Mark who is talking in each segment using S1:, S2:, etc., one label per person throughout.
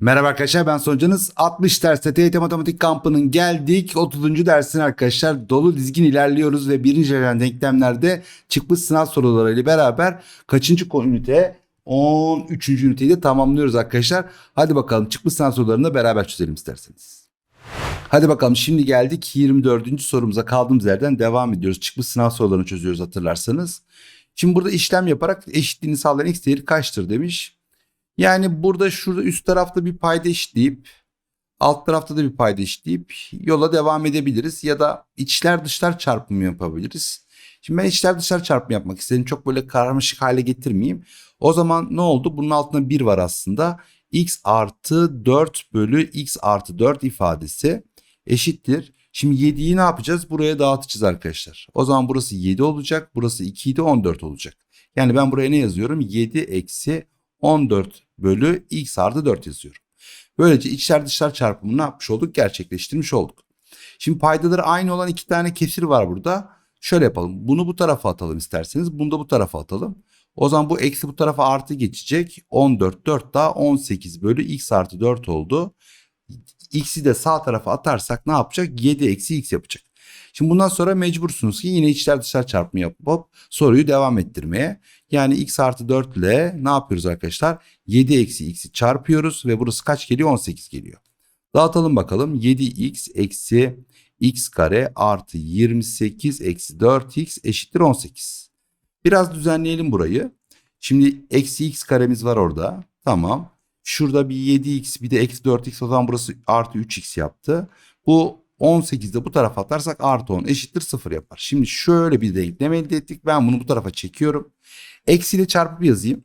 S1: Merhaba arkadaşlar ben Soncanız 60 derste TYT Matematik kampının geldik 30. dersin arkadaşlar dolu dizgin ilerliyoruz ve birinci gelen denklemlerde çıkmış sınav sorularıyla beraber kaçıncı ünite 13. üniteyi de tamamlıyoruz arkadaşlar. Hadi bakalım çıkmış sınav sorularını da beraber çözelim isterseniz. Hadi bakalım şimdi geldik 24. sorumuza kaldığımız yerden devam ediyoruz. Çıkmış sınav sorularını çözüyoruz hatırlarsanız. Şimdi burada işlem yaparak eşitliğini sağlayan x değeri kaçtır demiş. Yani burada şurada üst tarafta bir payda eşitleyip alt tarafta da bir payda eşitleyip yola devam edebiliriz. Ya da içler dışlar çarpımı yapabiliriz. Şimdi ben içler dışlar çarpımı yapmak istedim. Çok böyle karmaşık hale getirmeyeyim. O zaman ne oldu? Bunun altında 1 var aslında. x artı 4 bölü x artı 4 ifadesi eşittir. Şimdi 7'yi ne yapacağız? Buraya dağıtacağız arkadaşlar. O zaman burası 7 olacak. Burası 2 de 14 olacak. Yani ben buraya ne yazıyorum? 7 eksi 14 bölü x artı 4 yazıyorum. Böylece içler dışlar çarpımını yapmış olduk? Gerçekleştirmiş olduk. Şimdi paydaları aynı olan iki tane kesir var burada. Şöyle yapalım. Bunu bu tarafa atalım isterseniz. Bunu da bu tarafa atalım. O zaman bu eksi bu tarafa artı geçecek. 14 4 daha 18 bölü x artı 4 oldu. X'i de sağ tarafa atarsak ne yapacak? 7 eksi x yapacak. Şimdi bundan sonra mecbursunuz ki yine içler dışlar çarpımı yapıp soruyu devam ettirmeye. Yani x artı 4 ile ne yapıyoruz arkadaşlar? 7 eksi x'i çarpıyoruz ve burası kaç geliyor? 18 geliyor. Dağıtalım bakalım. 7x eksi x kare artı 28 eksi 4x eşittir 18. Biraz düzenleyelim burayı. Şimdi eksi x karemiz var orada. Tamam. Şurada bir 7x bir de eksi 4x o zaman burası artı 3x yaptı. Bu 18'de bu tarafa atarsak artı 10 eşittir 0 yapar. Şimdi şöyle bir denklem elde ettik. Ben bunu bu tarafa çekiyorum. Eksi ile çarpıp yazayım.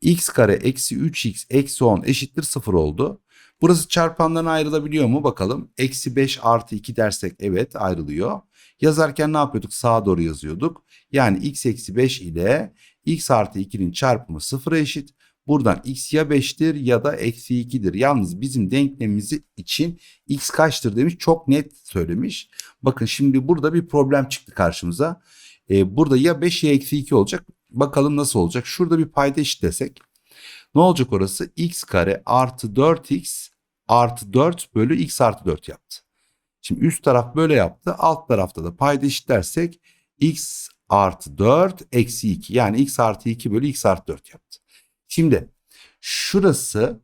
S1: x kare eksi 3x eksi 10 eşittir 0 oldu. Burası çarpanlarına ayrılabiliyor mu bakalım. Eksi 5 artı 2 dersek evet ayrılıyor. Yazarken ne yapıyorduk? Sağa doğru yazıyorduk. Yani x eksi 5 ile x artı 2'nin çarpımı 0'a eşit. Buradan x ya 5'tir ya da eksi 2'dir. Yalnız bizim denklemimiz için x kaçtır demiş. Çok net söylemiş. Bakın şimdi burada bir problem çıktı karşımıza. Ee, burada ya 5 ya eksi 2 olacak. Bakalım nasıl olacak. Şurada bir payda eşitlesek. Ne olacak orası? x kare artı 4x artı 4 bölü x artı 4 yaptı. Şimdi üst taraf böyle yaptı. Alt tarafta da payda eşitlersek x artı 4 eksi 2. Yani x artı 2 bölü x artı 4 yaptı. Şimdi şurası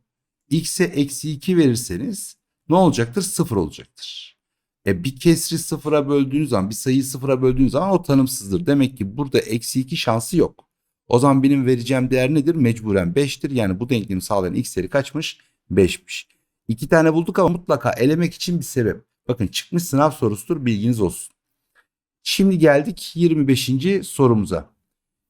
S1: x'e eksi 2 verirseniz ne olacaktır? 0 olacaktır. E bir kesri sıfıra böldüğünüz zaman bir sayıyı sıfıra böldüğünüz zaman o tanımsızdır. Demek ki burada eksi 2 şansı yok. O zaman benim vereceğim değer nedir? Mecburen 5'tir. Yani bu denklemi sağlayan x değeri kaçmış? 5'miş. İki tane bulduk ama mutlaka elemek için bir sebep. Bakın çıkmış sınav sorusudur bilginiz olsun. Şimdi geldik 25. sorumuza.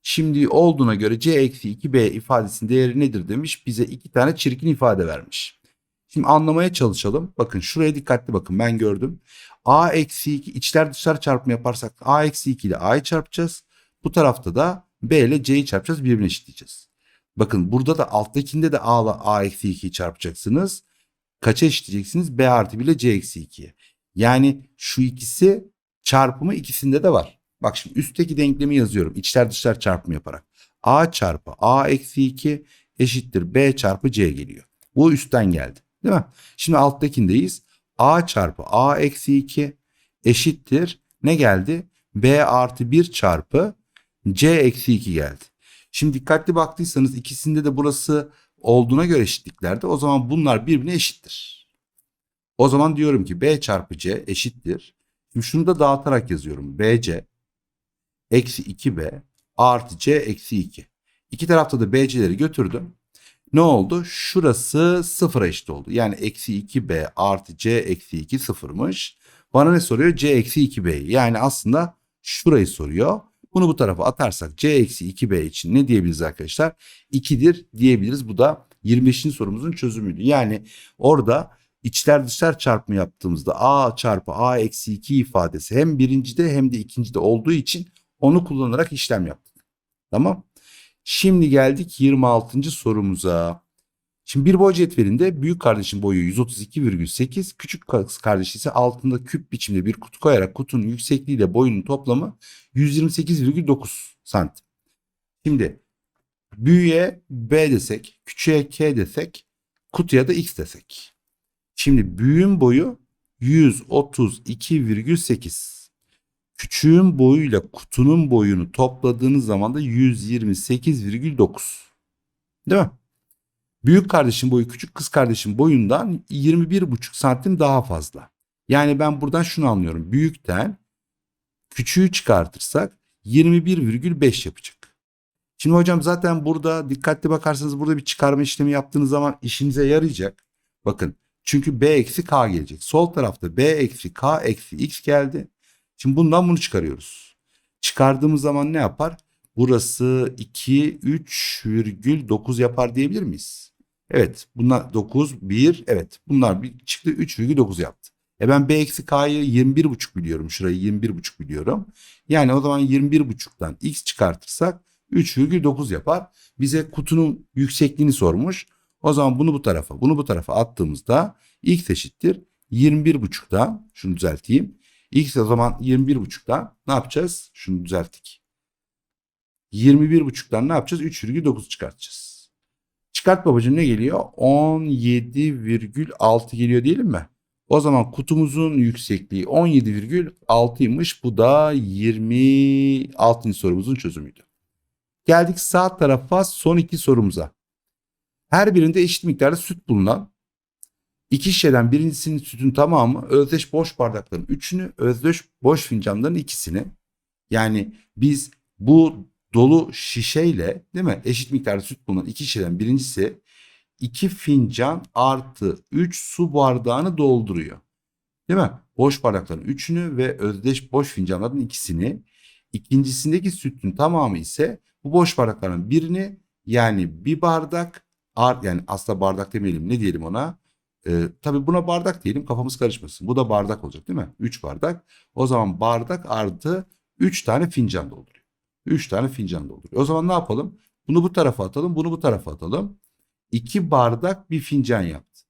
S1: Şimdi olduğuna göre c eksi 2b ifadesinin değeri nedir demiş. Bize iki tane çirkin ifade vermiş. Şimdi anlamaya çalışalım. Bakın şuraya dikkatli bakın ben gördüm. a eksi 2 içler dışlar çarpımı yaparsak a eksi 2 ile a'yı çarpacağız. Bu tarafta da b ile c'yi çarpacağız birbirine eşitleyeceğiz. Bakın burada da alttakinde de a ile a eksi 2'yi çarpacaksınız. Kaça eşitleyeceksiniz? b artı 1 ile c eksi 2'ye. Yani şu ikisi çarpımı ikisinde de var. Bak şimdi üstteki denklemi yazıyorum. İçler dışlar çarpımı yaparak. A çarpı A eksi 2 eşittir B çarpı C geliyor. Bu üstten geldi. Değil mi? Şimdi alttakindeyiz. A çarpı A eksi 2 eşittir. Ne geldi? B artı 1 çarpı C eksi 2 geldi. Şimdi dikkatli baktıysanız ikisinde de burası olduğuna göre eşitliklerde o zaman bunlar birbirine eşittir. O zaman diyorum ki B çarpı C eşittir. Şimdi şunu da dağıtarak yazıyorum. BC eksi 2b artı c eksi 2. İki tarafta da b'cileri götürdüm. Ne oldu? Şurası sıfıra eşit oldu. Yani eksi 2b artı c eksi 2 sıfırmış. Bana ne soruyor? c eksi 2b'yi. Yani aslında şurayı soruyor. Bunu bu tarafa atarsak c eksi 2b için ne diyebiliriz arkadaşlar? 2'dir diyebiliriz. Bu da 25. sorumuzun çözümüydü. Yani orada içler dışlar çarpımı yaptığımızda a çarpı a eksi 2 ifadesi hem birincide hem de ikincide olduğu için onu kullanarak işlem yaptık. Tamam. Şimdi geldik 26. sorumuza. Şimdi bir boy cetvelinde büyük kardeşin boyu 132,8, küçük kardeş ise altında küp biçimde bir kutu koyarak kutunun yüksekliğiyle boyunun toplamı 128,9 santim. Şimdi büyüğe B desek, küçüğe K desek Kutuya da x desek. Şimdi büyüğün boyu 132,8. Küçüğün boyuyla kutunun boyunu topladığınız zaman da 128,9. Değil mi? Büyük kardeşin boyu küçük kız kardeşin boyundan 21,5 santim daha fazla. Yani ben buradan şunu anlıyorum. Büyükten küçüğü çıkartırsak 21,5 yapacak. Şimdi hocam zaten burada dikkatli bakarsanız burada bir çıkarma işlemi yaptığınız zaman işinize yarayacak. Bakın çünkü b eksi k gelecek. Sol tarafta b eksi k eksi x geldi. Şimdi bundan bunu çıkarıyoruz. Çıkardığımız zaman ne yapar? Burası 2, 3,9 yapar diyebilir miyiz? Evet bunlar 9, 1 evet bunlar bir çıktı 3,9 yaptı. E ben b eksi k'yı 21,5 biliyorum. Şurayı 21,5 biliyorum. Yani o zaman 21,5'tan x çıkartırsak 3,9 yapar. Bize kutunun yüksekliğini sormuş. O zaman bunu bu tarafa, bunu bu tarafa attığımızda x eşittir 21,5'dan şunu düzelteyim. X o zaman 21,5'dan ne yapacağız? Şunu düzelttik. 21,5'tan ne yapacağız? 3,9 çıkartacağız. Çıkart babacığım ne geliyor? 17,6 geliyor diyelim mi? O zaman kutumuzun yüksekliği 17,6'ymış. Bu da 26. sorumuzun çözümüydü. Geldik sağ tarafa son iki sorumuza. Her birinde eşit miktarda süt bulunan iki şişeden birincisinin sütün tamamı özdeş boş bardakların üçünü özdeş boş fincanların ikisini yani biz bu dolu şişeyle değil mi eşit miktarda süt bulunan iki şişeden birincisi iki fincan artı 3 su bardağını dolduruyor. Değil mi? Boş bardakların üçünü ve özdeş boş fincanların ikisini. İkincisindeki sütün tamamı ise bu boş bardakların birini yani bir bardak yani aslında bardak demeyelim ne diyelim ona? Ee, tabii buna bardak diyelim kafamız karışmasın. Bu da bardak olacak değil mi? 3 bardak. O zaman bardak artı 3 tane fincan dolduruyor. 3 tane fincan dolduruyor. O zaman ne yapalım? Bunu bu tarafa atalım, bunu bu tarafa atalım. 2 bardak bir fincan yaptı.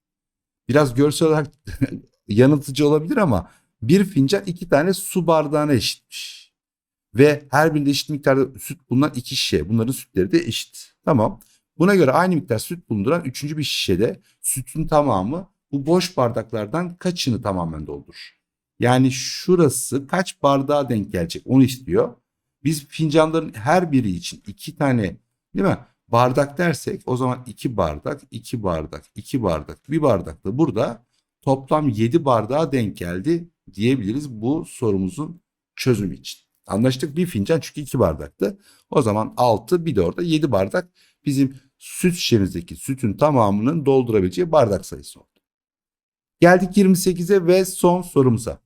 S1: Biraz görsel olarak yanıltıcı olabilir ama bir fincan iki tane su bardağına eşitmiş. Ve her birinde eşit miktarda süt bulunan iki şişe. Bunların sütleri de eşit. Tamam. Buna göre aynı miktar süt bulunduran üçüncü bir şişede sütün tamamı bu boş bardaklardan kaçını tamamen doldurur? Yani şurası kaç bardağa denk gelecek onu istiyor. Biz fincanların her biri için iki tane değil mi? Bardak dersek o zaman iki bardak, iki bardak, iki bardak, bir bardak da burada toplam yedi bardağa denk geldi diyebiliriz bu sorumuzun çözümü için. Anlaştık bir fincan çünkü iki bardaktı. O zaman altı bir de orada yedi bardak bizim süt şişemizdeki sütün tamamının doldurabileceği bardak sayısı oldu. Geldik 28'e ve son sorumuza.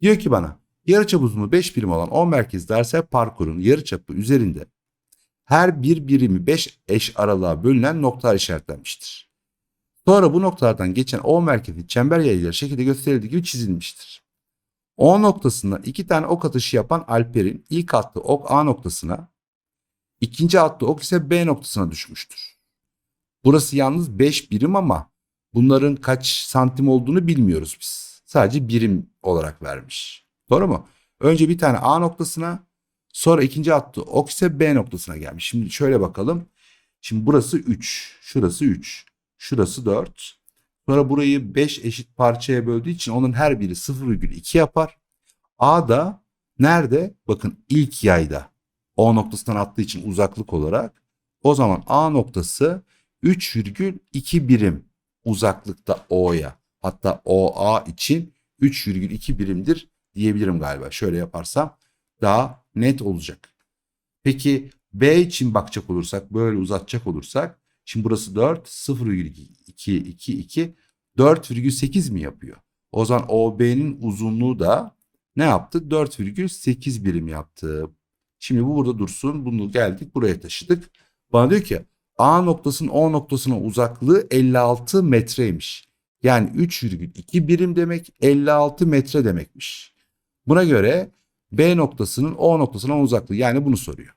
S1: Diyor ki bana yarıçap uzunluğu 5 birim olan 10 merkez dersel parkurun yarıçapı üzerinde her bir birimi 5 eş aralığa bölünen noktalar işaretlenmiştir. Sonra bu noktalardan geçen O merkezi çember yayıyla şekilde gösterildiği gibi çizilmiştir. O noktasında iki tane ok atışı yapan Alper'in ilk attığı ok A noktasına, ikinci attığı ok ise B noktasına düşmüştür. Burası yalnız 5 birim ama bunların kaç santim olduğunu bilmiyoruz biz. Sadece birim olarak vermiş. Doğru mu? Önce bir tane A noktasına sonra ikinci attığı ok ise B noktasına gelmiş. Şimdi şöyle bakalım. Şimdi burası 3, şurası 3, şurası 4. Sonra burayı 5 eşit parçaya böldüğü için onun her biri 0,2 yapar. A da nerede? Bakın ilk yayda. O noktasından attığı için uzaklık olarak. O zaman A noktası 3,2 birim uzaklıkta O'ya. Hatta OA için 3,2 birimdir diyebilirim galiba. Şöyle yaparsam daha net olacak. Peki B için bakacak olursak böyle uzatacak olursak şimdi burası 4 0,2 2 2 4,8 mi yapıyor? O zaman OB'nin uzunluğu da ne yaptı? 4,8 birim yaptı. Şimdi bu burada dursun. Bunu geldik buraya taşıdık. Bana diyor ki A noktasının O noktasına uzaklığı 56 metreymiş. Yani 3,2 birim demek 56 metre demekmiş. Buna göre B noktasının O noktasına uzaklığı yani bunu soruyor.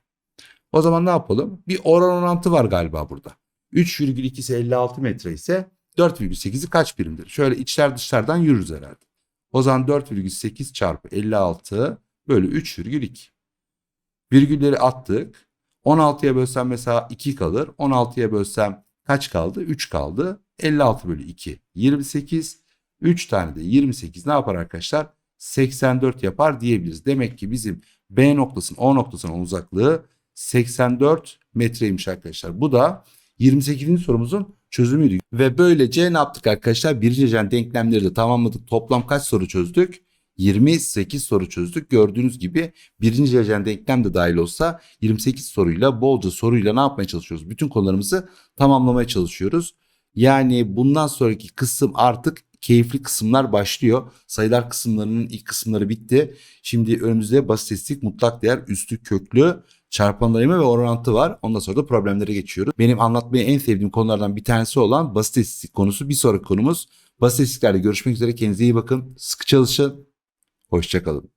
S1: O zaman ne yapalım? Bir oran orantı var galiba burada. 3,2 ise 56 metre ise 4,8'i kaç birimdir? Şöyle içler dışlardan yürürüz herhalde. O zaman 4,8 çarpı 56 bölü 3,2. Virgülleri attık. 16'ya bölsem mesela 2 kalır. 16'ya bölsem kaç kaldı? 3 kaldı. 56 bölü 2 28. 3 tane de 28 ne yapar arkadaşlar? 84 yapar diyebiliriz. Demek ki bizim B noktasının O noktasının uzaklığı 84 metreymiş arkadaşlar. Bu da 28. sorumuzun çözümüydü. Ve böylece ne yaptık arkadaşlar? Birinci denklemleri de tamamladık. Toplam kaç soru çözdük? 28 soru çözdük. Gördüğünüz gibi birinci derecen denklem de dahil olsa 28 soruyla bolca soruyla ne yapmaya çalışıyoruz? Bütün konularımızı tamamlamaya çalışıyoruz. Yani bundan sonraki kısım artık keyifli kısımlar başlıyor. Sayılar kısımlarının ilk kısımları bitti. Şimdi önümüzde basit istatistik, mutlak değer, üstü köklü, çarpanlarıyma ve orantı var. Ondan sonra da problemlere geçiyoruz. Benim anlatmayı en sevdiğim konulardan bir tanesi olan basit istatistik konusu. Bir sonraki konumuz basit istatistiklerde görüşmek üzere. Kendinize iyi bakın. Sıkı çalışın. Hoşçakalın.